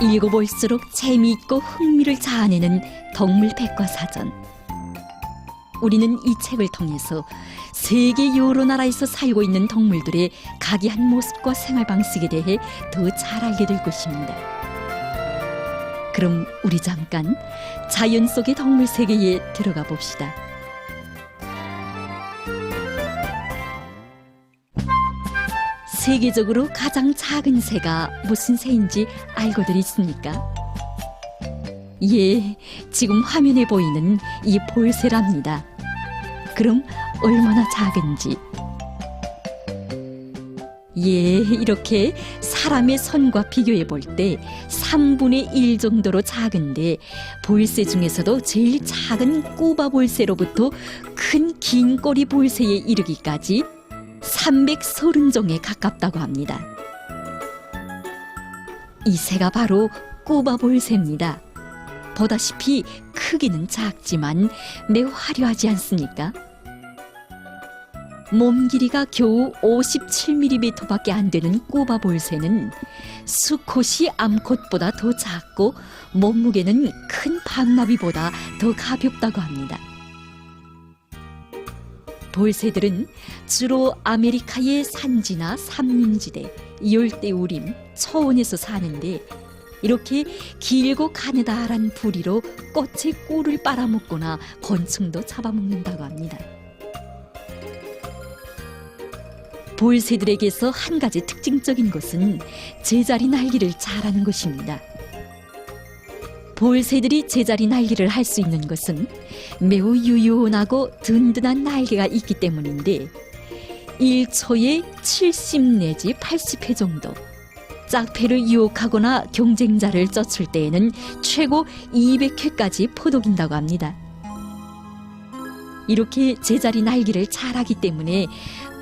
읽어볼수록 재미있고 흥미를 자아내는 동물 백과사전. 우리는 이 책을 통해서 세계 여러 나라에서 살고 있는 동물들의 각이한 모습과 생활 방식에 대해 더 잘 알게 될 것입니다. 그럼 우리 잠깐 자연 속의 동물 세계에 들어가 봅시다. 세계적으로 가장 작은 새가 무슨 새인지 알고들 있습니까? 예, 지금 화면에 보이는 이 볼새랍니다. 그럼 얼마나 작은지. 예, 이렇게 사람의 손과 비교해 볼 때 3분의 1 정도로 작은데 볼새 중에서도 제일 작은 꾸바 볼새로부터 큰 긴 꼬리 볼새에 이르기까지 330종에 가깝다고 합니다. 이 새가 바로 꾸바 볼새입니다. 보다시피 크기는 작지만 매우 화려하지 않습니까? 몸 길이가 겨우 57mm밖에 안 되는 꾸바 볼새는 수컷이 암컷보다 더 작고 몸무게는 큰 밤나비보다 더 가볍다고 합니다. 볼새들은 주로 아메리카의 산지나 삼림지대, 열대우림, 초원에서 사는데 이렇게 길고 가느다란 부리로 꽃의 꿀을 빨아먹거나 곤충도 잡아먹는다고 합니다. 볼새들에게서 한 가지 특징적인 것은 제자리 날기를 잘하는 것입니다. 볼새들이 제자리 날기를 할 수 있는 것은 매우 유연하고 든든한 날개가 있기 때문인데 1초에 70 내지 80회 정도 짝패를 유혹하거나 경쟁자를 쫓을 때에는 최고 200회까지 포독인다고 합니다. 이렇게 제자리 날기를 잘하기 때문에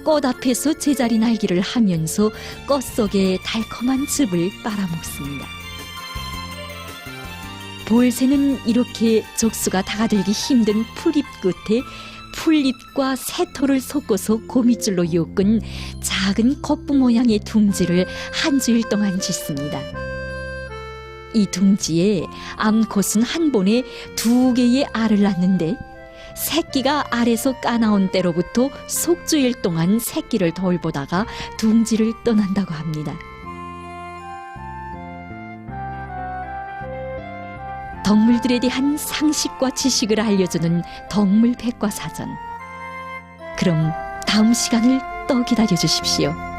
꽃 앞에서 제자리 날기를 하면서 꽃 속에 달콤한 즙을 빨아먹습니다. 볼새는 이렇게 적수가 다가들기 힘든 풀잎 끝에 풀잎과 새털을 섞어서 고밑줄로 엮은 작은 겉부 모양의 둥지를 한 주일 동안 짓습니다. 이 둥지에 암컷은 한 번에 두 개의 알을 낳는데 새끼가 알에서 까나온 때로부터 속주일 동안 새끼를 돌보다가 둥지를 떠난다고 합니다. 동물들에 대한 상식과 지식을 알려주는 동물 백과사전. 그럼 다음 시간을 또 기다려 주십시오.